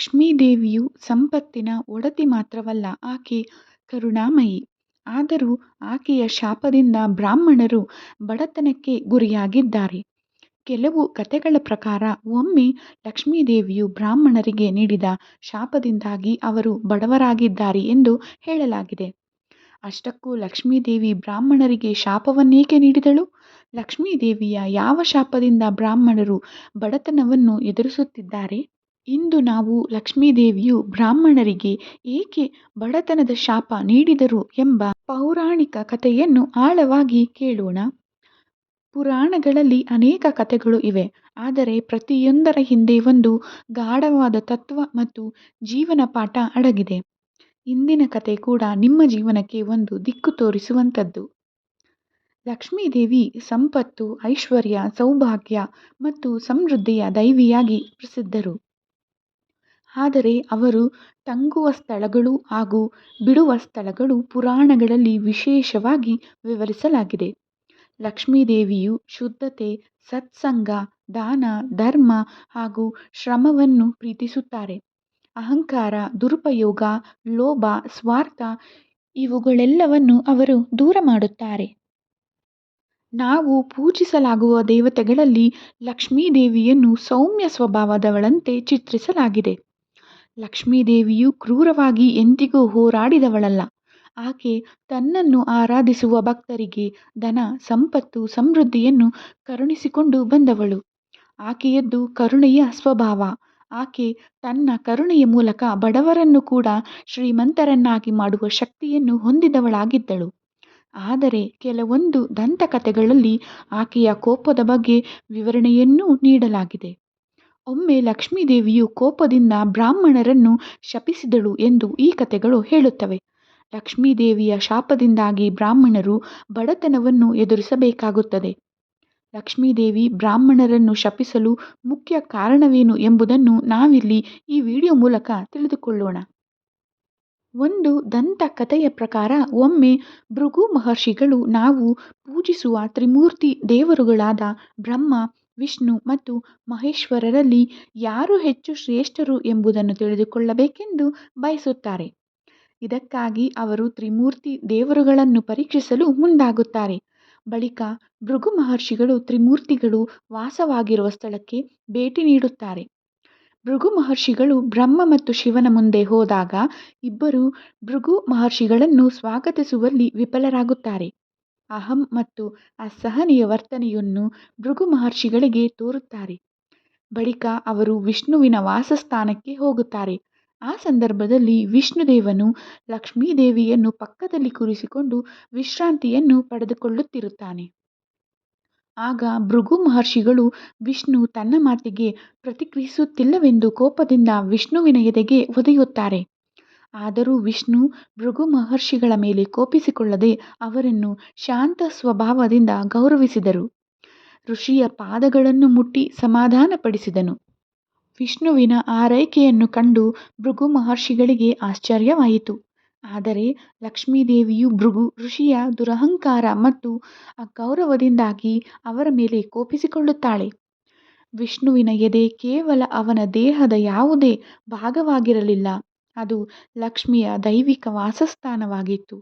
ಲಕ್ಷ್ಮೀದೇವಿಯು ಸಂಪತ್ತಿನ ಒಡತಿ ಮಾತ್ರವಲ್ಲ, ಆಕೆ ಕರುಣಾಮಯಿ. ಆದರೂ ಆಕೆಯ ಶಾಪದಿಂದ ಬ್ರಾಹ್ಮಣರು ಬಡತನಕ್ಕೆ ಗುರಿಯಾಗಿದ್ದಾರೆ. ಕೆಲವು ಕಥೆಗಳ ಪ್ರಕಾರ, ಒಮ್ಮೆ ಲಕ್ಷ್ಮೀದೇವಿಯು ಬ್ರಾಹ್ಮಣರಿಗೆ ನೀಡಿದ ಶಾಪದಿಂದಾಗಿ ಅವರು ಬಡವರಾಗಿದ್ದಾರೆ ಎಂದು ಹೇಳಲಾಗಿದೆ. ಅಷ್ಟಕ್ಕೂ ಲಕ್ಷ್ಮೀದೇವಿ ಬ್ರಾಹ್ಮಣರಿಗೆ ಶಾಪವನ್ನೇಕೆ ನೀಡಿದಳು? ಲಕ್ಷ್ಮೀದೇವಿಯ ಯಾವ ಶಾಪದಿಂದ ಬ್ರಾಹ್ಮಣರು ಬಡತನವನ್ನು ಎದುರಿಸುತ್ತಿದ್ದಾರೆ? ಇಂದು ನಾವು ಲಕ್ಷ್ಮೀದೇವಿಯು ಬ್ರಾಹ್ಮಣರಿಗೆ ಏಕೆ ಬಡತನದ ಶಾಪ ನೀಡಿದರು ಎಂಬ ಪೌರಾಣಿಕ ಕಥೆಯನ್ನು ಆಳವಾಗಿ ಕೇಳೋಣ. ಪುರಾಣಗಳಲ್ಲಿ ಅನೇಕ ಕಥೆಗಳು ಇವೆ. ಆದರೆ ಪ್ರತಿಯೊಂದರ ಹಿಂದೆ ಒಂದು ಗಾಢವಾದ ತತ್ವ ಮತ್ತು ಜೀವನ ಪಾಠ ಅಡಗಿದೆ. ಇಂದಿನ ಕಥೆ ಕೂಡ ನಿಮ್ಮ ಜೀವನಕ್ಕೆ ಒಂದು ದಿಕ್ಕು ತೋರಿಸುವಂಥದ್ದು ಲಕ್ಷ್ಮೀದೇವಿ ಸಂಪತ್ತು, ಐಶ್ವರ್ಯ, ಸೌಭಾಗ್ಯ ಮತ್ತು ಸಮೃದ್ಧಿಯ ದೈವಿಯಾಗಿ ಪ್ರಸಿದ್ಧರು. ಆದರೆ ಅವರು ತಂಗುವ ಸ್ಥಳಗಳು ಹಾಗೂ ಬಿಡುವ ಸ್ಥಳಗಳು ಪುರಾಣಗಳಲ್ಲಿ ವಿಶೇಷವಾಗಿ ವಿವರಿಸಲಾಗಿದೆ. ಲಕ್ಷ್ಮೀದೇವಿಯು ಶುದ್ಧತೆ, ಸತ್ಸಂಗ, ದಾನ, ಧರ್ಮ ಹಾಗೂ ಶ್ರಮವನ್ನು ಪ್ರೀತಿಸುತ್ತಾರೆ. ಅಹಂಕಾರ, ದುರುಪಯೋಗ, ಲೋಭ, ಸ್ವಾರ್ಥ ಇವುಗಳೆಲ್ಲವನ್ನು ಅವರು ದೂರ ಮಾಡುತ್ತಾರೆ. ನಾವು ಪೂಜಿಸಲಾಗುವ ದೇವತೆಗಳಲ್ಲಿ ಲಕ್ಷ್ಮೀದೇವಿಯನ್ನು ಸೌಮ್ಯ ಸ್ವಭಾವದವಳಂತೆ ಚಿತ್ರಿಸಲಾಗಿದೆ. ಲಕ್ಷ್ಮೀದೇವಿಯು ಕ್ರೂರವಾಗಿ ಎಂದಿಗೂ ಹೋರಾಡಿದವಳಲ್ಲ. ಆಕೆ ತನ್ನನ್ನು ಆರಾಧಿಸುವ ಭಕ್ತರಿಗೆ ಧನ, ಸಂಪತ್ತು, ಸಮೃದ್ಧಿಯನ್ನು ಕರುಣಿಸಿಕೊಂಡು ಬಂದವಳು. ಆಕೆಯದ್ದು ಕರುಣೆಯ ಸ್ವಭಾವ. ಆಕೆ ತನ್ನ ಕರುಣೆಯ ಮೂಲಕ ಬಡವರನ್ನು ಕೂಡ ಶ್ರೀಮಂತರನ್ನಾಗಿ ಮಾಡುವ ಶಕ್ತಿಯನ್ನು ಹೊಂದಿದವಳಾಗಿದ್ದಳು. ಆದರೆ ಕೆಲವೊಂದು ದಂತಕಥೆಗಳಲ್ಲಿ ಆಕೆಯ ಕೋಪದ ಬಗ್ಗೆ ವಿವರಣೆಯನ್ನೂ ನೀಡಲಾಗಿದೆ. ಒಮ್ಮೆ ಲಕ್ಷ್ಮೀದೇವಿಯು ಕೋಪದಿಂದ ಬ್ರಾಹ್ಮಣರನ್ನು ಶಪಿಸಿದಳು ಎಂದು ಈ ಕಥೆಗಳು ಹೇಳುತ್ತವೆ. ಲಕ್ಷ್ಮೀದೇವಿಯ ಶಾಪದಿಂದಾಗಿ ಬ್ರಾಹ್ಮಣರು ಬಡತನವನ್ನು ಎದುರಿಸಬೇಕಾಗುತ್ತದೆ. ಲಕ್ಷ್ಮೀದೇವಿ ಬ್ರಾಹ್ಮಣರನ್ನು ಶಪಿಸಲು ಮುಖ್ಯ ಕಾರಣವೇನು ಎಂಬುದನ್ನು ನಾವಿಲ್ಲಿ ಈ ವಿಡಿಯೋ ಮೂಲಕ ತಿಳಿದುಕೊಳ್ಳೋಣ. ಒಂದು ದಂತಕಥೆಯ ಪ್ರಕಾರ ಒಮ್ಮೆ ಭೃಗು ಮಹರ್ಷಿಗಳು ನಾವು ಪೂಜಿಸುವ ತ್ರಿಮೂರ್ತಿ ದೇವರುಗಳಾದ ಬ್ರಹ್ಮ, ವಿಷ್ಣು ಮತ್ತು ಮಹೇಶ್ವರರಲ್ಲಿ ಯಾರು ಹೆಚ್ಚು ಶ್ರೇಷ್ಠರು ಎಂಬುದನ್ನು ತಿಳಿದುಕೊಳ್ಳಬೇಕೆಂದು ಬಯಸುತ್ತಾರೆ. ಇದಕ್ಕಾಗಿ ಅವರು ತ್ರಿಮೂರ್ತಿ ದೇವರುಗಳನ್ನು ಪರೀಕ್ಷಿಸಲು ಮುಂದಾಗುತ್ತಾರೆ. ಬಳಿಕ ಭೃಗು ಮಹರ್ಷಿಗಳು ತ್ರಿಮೂರ್ತಿಗಳು ವಾಸವಾಗಿರುವ ಸ್ಥಳಕ್ಕೆ ಭೇಟಿ ನೀಡುತ್ತಾರೆ. ಭೃಗು ಮಹರ್ಷಿಗಳು ಬ್ರಹ್ಮ ಮತ್ತು ಶಿವನ ಮುಂದೆ ಹೋದಾಗ ಇಬ್ಬರು ಭೃಗು ಮಹರ್ಷಿಗಳನ್ನು ಸ್ವಾಗತಿಸುವಲ್ಲಿ ವಿಫಲರಾಗುತ್ತಾರೆ. ಅಹಂ ಮತ್ತು ಅಸಹನೀಯ ವರ್ತನೆಯನ್ನು ಭೃಗು ಮಹರ್ಷಿಗಳಿಗೆ ತೋರುತ್ತಾರೆ. ಬಳಿಕ ಅವರು ವಿಷ್ಣುವಿನ ವಾಸಸ್ಥಾನಕ್ಕೆ ಹೋಗುತ್ತಾರೆ. ಆ ಸಂದರ್ಭದಲ್ಲಿ ವಿಷ್ಣುದೇವನು ಲಕ್ಷ್ಮೀದೇವಿಯನ್ನು ಪಕ್ಕದಲ್ಲಿ ಕೂರಿಸಿಕೊಂಡು ವಿಶ್ರಾಂತಿಯನ್ನು ಪಡೆದುಕೊಳ್ಳುತ್ತಿರುತ್ತಾನೆ. ಆಗ ಭೃಗು ಮಹರ್ಷಿಗಳು ವಿಷ್ಣು ತನ್ನ ಮಾತಿಗೆ ಪ್ರತಿಕ್ರಿಯಿಸುತ್ತಿಲ್ಲವೆಂದು ಕೋಪದಿಂದ ವಿಷ್ಣುವಿನ ಎದೆಗೆ ಒದೆಯುತ್ತಾರೆ. ಆದರೂ ವಿಷ್ಣು ಭೃಗು ಮಹರ್ಷಿಗಳ ಮೇಲೆ ಕೋಪಿಸಿಕೊಳ್ಳದೆ ಅವರನ್ನು ಶಾಂತ ಸ್ವಭಾವದಿಂದ ಗೌರವಿಸಿದರು. ಋಷಿಯ ಪಾದಗಳನ್ನು ಮುಟ್ಟಿ ಸಮಾಧಾನಪಡಿಸಿದನು. ವಿಷ್ಣುವಿನ ಆರೈಕೆಯನ್ನು ಕಂಡು ಭೃಗು ಮಹರ್ಷಿಗಳಿಗೆ ಆಶ್ಚರ್ಯವಾಯಿತು. ಆದರೆ ಲಕ್ಷ್ಮೀದೇವಿಯು ಭೃಗು ಋಷಿಯ ದುರಹಂಕಾರ ಮತ್ತು ಅಗೌರವದಿಂದಾಗಿ ಅವರ ಮೇಲೆ ಕೋಪಿಸಿಕೊಳ್ಳುತ್ತಾಳೆ. ವಿಷ್ಣುವಿನ ಎದೆ ಕೇವಲ ಅವನ ದೇಹದ ಯಾವುದೇ ಭಾಗವಾಗಿರಲಿಲ್ಲ, ಅದು ಲಕ್ಷ್ಮಿಯ ದೈವಿಕ ವಾಸಸ್ಥಾನವಾಗಿತ್ತು.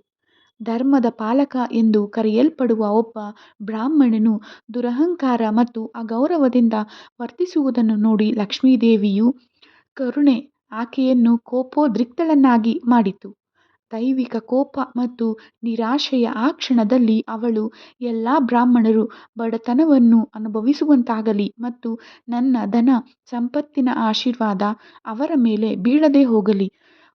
ಧರ್ಮದ ಪಾಲಕ ಎಂದು ಕರೆಯಲ್ಪಡುವ ಒಬ್ಬ ಬ್ರಾಹ್ಮಣನು ದುರಹಂಕಾರ ಮತ್ತು ಅಗೌರವದಿಂದ ವರ್ತಿಸುವುದನ್ನು ನೋಡಿ ಲಕ್ಷ್ಮೀದೇವಿಯು ಕರುಣೆ ಆಕೆಯನ್ನು ಕೋಪೋದ್ರಿಕ್ತಳನ್ನಾಗಿ ಮಾಡಿತು. ದೈವಿಕ ಕೋಪ ಮತ್ತು ನಿರಾಶೆಯ ಆ ಕ್ಷಣದಲ್ಲಿ ಅವಳು ಎಲ್ಲ ಬ್ರಾಹ್ಮಣರು ಬಡತನವನ್ನು ಅನುಭವಿಸುವಂತಾಗಲಿ ಮತ್ತು ನನ್ನ ಧನ, ಸಂಪತ್ತಿನ ಆಶೀರ್ವಾದ ಅವರ ಮೇಲೆ ಬೀಳದೆ ಹೋಗಲಿ.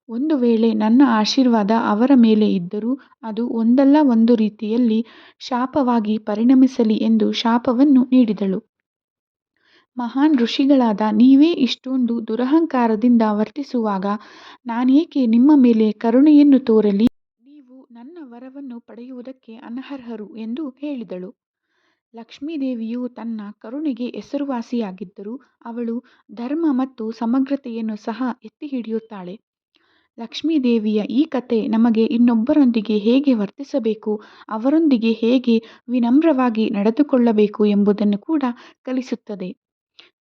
ಒಂದು ವೇಳೆ ನನ್ನ ಆಶೀರ್ವಾದ ಅವರ ಮೇಲೆ ಇದ್ದರೂ ಅದು ಒಂದಲ್ಲ ಒಂದು ರೀತಿಯಲ್ಲಿ ಶಾಪವಾಗಿ ಪರಿಣಮಿಸಲಿ ಎಂದು ಶಾಪವನ್ನು ನೀಡಿದಳು. ಮಹಾನ್ ಋಷಿಗಳಾದ ನೀವೇ ಇಷ್ಟೊಂದು ದುರಹಂಕಾರದಿಂದ ವರ್ತಿಸುವಾಗ ನಾನೇಕೆ ನಿಮ್ಮ ಮೇಲೆ ಕರುಣೆಯನ್ನು ತೋರಲಿ? ನೀವು ನನ್ನ ವರವನ್ನು ಪಡೆಯುವುದಕ್ಕೆ ಅನರ್ಹರು ಎಂದು ಹೇಳಿದಳು. ಲಕ್ಷ್ಮೀದೇವಿಯು ತನ್ನ ಕರುಣೆಗೆ ಹೆಸರುವಾಸಿಯಾಗಿದ್ದರೂ ಅವಳು ಧರ್ಮ ಮತ್ತು ಸಮಗ್ರತೆಯನ್ನು ಸಹ ಎತ್ತಿ ಹಿಡಿಯುತ್ತಾಳೆ ಲಕ್ಷ್ಮೀದೇವಿಯ ಈ ಕತೆ ನಮಗೆ ಇನ್ನೊಬ್ಬರೊಂದಿಗೆ ಹೇಗೆ ವರ್ತಿಸಬೇಕು, ಅವರೊಂದಿಗೆ ಹೇಗೆ ವಿನಮ್ರವಾಗಿ ನಡೆದುಕೊಳ್ಳಬೇಕು ಎಂಬುದನ್ನು ಕೂಡ ಕಲಿಸುತ್ತದೆ.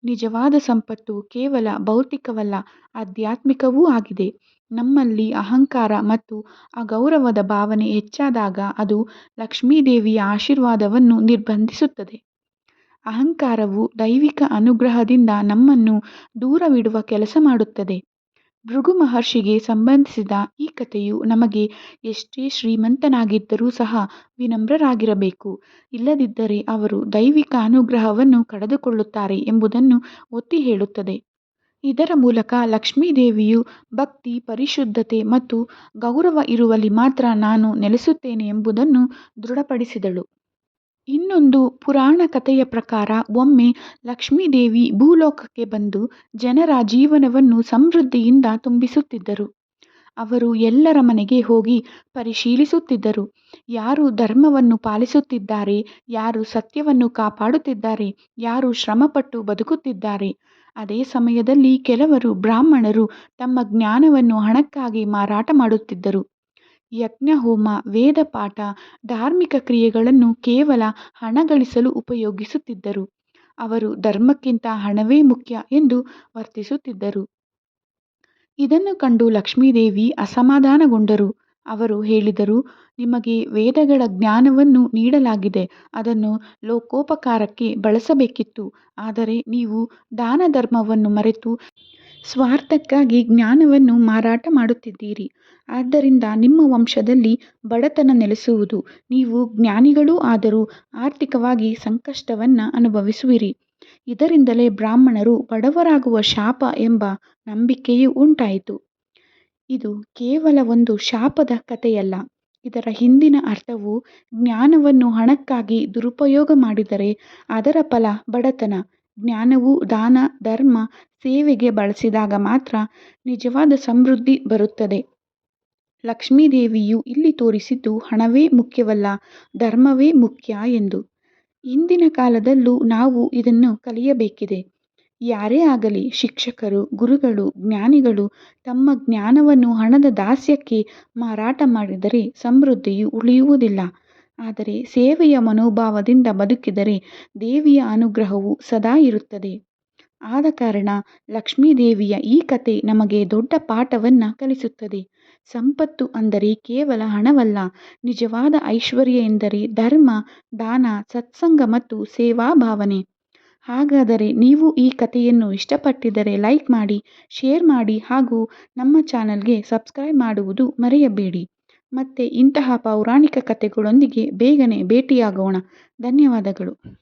ನಿಜವಾದ ಸಂಪತ್ತು ಕೇವಲ ಭೌತಿಕವಲ್ಲ, ಆಧ್ಯಾತ್ಮಿಕವೂ ಆಗಿದೆ. ನಮ್ಮಲ್ಲಿ ಅಹಂಕಾರ ಮತ್ತು ಅಗೌರವದ ಭಾವನೆ ಹೆಚ್ಚಾದಾಗ ಅದು ಲಕ್ಷ್ಮೀದೇವಿಯ ಆಶೀರ್ವಾದವನ್ನು ನಿರ್ಬಂಧಿಸುತ್ತದೆ. ಅಹಂಕಾರವು ದೈವಿಕ ಅನುಗ್ರಹದಿಂದ ನಮ್ಮನ್ನು ದೂರವಿಡುವ ಕೆಲಸ ಮಾಡುತ್ತದೆ. ಭೃಗು ಮಹರ್ಷಿಗೆ ಸಂಬಂಧಿಸಿದ ಈ ಕಥೆಯು ನಮಗೆ ಎಷ್ಟೇ ಶ್ರೀಮಂತನಾಗಿದ್ದರೂ ಸಹ ವಿನಮ್ರರಾಗಿರಬೇಕು. ಇಲ್ಲದಿದ್ದರೆ ಅವರು ದೈವಿಕ ಅನುಗ್ರಹವನ್ನು ಕಳೆದುಕೊಳ್ಳುತ್ತಾರೆ ಎಂಬುದನ್ನು ಒತ್ತಿ ಹೇಳುತ್ತದೆ. ಇದರ ಮೂಲಕ ಲಕ್ಷ್ಮೀದೇವಿಯು ಭಕ್ತಿ, ಪರಿಶುದ್ಧತೆ ಮತ್ತು ಗೌರವ ಇರುವಲ್ಲಿ ಮಾತ್ರ ನಾನು ನೆಲೆಸುತ್ತೇನೆ ಎಂಬುದನ್ನು ದೃಢಪಡಿಸಿದಳು. ಇನ್ನೊಂದು ಪುರಾಣ ಕಥೆಯ ಪ್ರಕಾರ, ಒಮ್ಮೆ ಲಕ್ಷ್ಮೀದೇವಿ ಭೂಲೋಕಕ್ಕೆ ಬಂದು ಜನರ ಜೀವನವನ್ನು ಸಮೃದ್ಧಿಯಿಂದ ತುಂಬಿಸುತ್ತಿದ್ದರು. ಅವರು ಎಲ್ಲರ ಮನೆಗೆ ಹೋಗಿ ಪರಿಶೀಲಿಸುತ್ತಿದ್ದರು. ಯಾರು ಧರ್ಮವನ್ನು ಪಾಲಿಸುತ್ತಿದ್ದಾರೆ, ಯಾರು ಸತ್ಯವನ್ನು ಕಾಪಾಡುತ್ತಿದ್ದಾರೆ, ಯಾರು ಶ್ರಮಪಟ್ಟು ಬದುಕುತ್ತಿದ್ದಾರೆ. ಅದೇ ಸಮಯದಲ್ಲಿ ಕೆಲವರು ಬ್ರಾಹ್ಮಣರು ತಮ್ಮ ಜ್ಞಾನವನ್ನು ಹಣಕ್ಕಾಗಿ ಮಾರಾಟ ಮಾಡುತ್ತಿದ್ದರು. ಯಜ್ಞ ಹೋಮ ವೇದ ಪಾಠ ಧಾರ್ಮಿಕ ಕ್ರಿಯೆಗಳನ್ನು ಕೇವಲ ಹಣ ಗಳಿಸಲು ಉಪಯೋಗಿಸುತ್ತಿದ್ದರು. ಅವರು ಧರ್ಮಕ್ಕಿಂತ ಹಣವೇ ಮುಖ್ಯ ಎಂದು ವರ್ತಿಸುತ್ತಿದ್ದರು. ಇದನ್ನು ಕಂಡು ಲಕ್ಷ್ಮೀದೇವಿ ಅಸಮಾಧಾನಗೊಂಡರು. ಅವರು ಹೇಳಿದರು, ನಿಮಗೆ ವೇದಗಳ ಜ್ಞಾನವನ್ನು ನೀಡಲಾಗಿದೆ. ಅದನ್ನು ಲೋಕೋಪಕಾರಕ್ಕೆ ಬಳಸಬೇಕಿತ್ತು. ಆದರೆ ನೀವು ದಾನ ಧರ್ಮವನ್ನು ಮರೆತು ಸ್ವಾರ್ಥಕ್ಕಾಗಿ ಜ್ಞಾನವನ್ನು ಮಾರಾಟ ಮಾಡುತ್ತಿದ್ದೀರಿ. ಆದ್ದರಿಂದ ನಿಮ್ಮ ವಂಶದಲ್ಲಿ ಬಡತನ ನೆಲೆಸುವುದು. ನೀವು ಜ್ಞಾನಿಗಳೂ ಆದರೂ ಆರ್ಥಿಕವಾಗಿ ಸಂಕಷ್ಟವನ್ನು ಅನುಭವಿಸುವಿರಿ. ಇದರಿಂದಲೇ ಬ್ರಾಹ್ಮಣರು ಬಡವರಾಗುವ ಶಾಪ ಎಂಬ ನಂಬಿಕೆಯೂ ಉಂಟಾಯಿತು. ಇದು ಕೇವಲ ಒಂದು ಶಾಪದ ಕಥೆಯಲ್ಲ. ಇದರ ಹಿಂದಿನ ಅರ್ಥವು ಜ್ಞಾನವನ್ನು ಹಣಕ್ಕಾಗಿ ದುರುಪಯೋಗ ಮಾಡಿದರೆ ಅದರ ಫಲ ಬಡತನ. ಜ್ಞಾನವು ದಾನ, ಧರ್ಮ, ಸೇವೆಗೆ ಬಳಸಿದಾಗ ಮಾತ್ರ ನಿಜವಾದ ಸಮೃದ್ಧಿ ಬರುತ್ತದೆ. ಲಕ್ಷ್ಮೀದೇವಿಯು ಇಲ್ಲಿ ತೋರಿಸಿದ್ದು ಹಣವೇ ಮುಖ್ಯವಲ್ಲ, ಧರ್ಮವೇ ಮುಖ್ಯ ಎಂದು. ಇಂದಿನ ಕಾಲದಲ್ಲೂ ನಾವು ಇದನ್ನು ಕಲಿಯಬೇಕಿದೆ. ಯಾರೇ ಆಗಲಿ ಶಿಕ್ಷಕರು, ಗುರುಗಳು, ಜ್ಞಾನಿಗಳು ತಮ್ಮ ಜ್ಞಾನವನ್ನು ಹಣದ ದಾಸ್ಯಕ್ಕೆ ಮಾರಾಟ ಮಾಡಿದರೆ ಸಮೃದ್ಧಿಯು ಉಳಿಯುವುದಿಲ್ಲ. ಆದರೆ ಸೇವೆಯ ಮನೋಭಾವದಿಂದ ಬದುಕಿದರೆ ದೇವಿಯ ಅನುಗ್ರಹವು ಸದಾ ಇರುತ್ತದೆ. ಆದ ಕಾರಣ ಲಕ್ಷ್ಮೀದೇವಿಯ ಈ ಕತೆ ನಮಗೆ ದೊಡ್ಡ ಪಾಠವನ್ನು ಕಲಿಸುತ್ತದೆ. ಸಂಪತ್ತು ಅಂದರೆ ಕೇವಲ ಹಣವಲ್ಲ, ನಿಜವಾದ ಐಶ್ವರ್ಯ ಎಂದರೆ ಧರ್ಮ, ದಾನ, ಸತ್ಸಂಗ ಮತ್ತು ಸೇವಾ ಭಾವನೆ. ಹಾಗಾದರೆ ನೀವು ಈ ಕಥೆಯನ್ನು ಇಷ್ಟಪಟ್ಟಿದ್ದರೆ ಲೈಕ್ ಮಾಡಿ, ಶೇರ್ ಮಾಡಿ ಹಾಗೂ ನಮ್ಮ ಚಾನಲ್ಗೆ ಸಬ್ಸ್ಕ್ರೈಬ್ ಮಾಡುವುದು ಮರೆಯಬೇಡಿ. ಮತ್ತೆ ಇಂತಹ ಪೌರಾಣಿಕ ಕಥೆಗಳೊಂದಿಗೆ ಬೇಗನೆ ಭೇಟಿಯಾಗೋಣ. ಧನ್ಯವಾದಗಳು.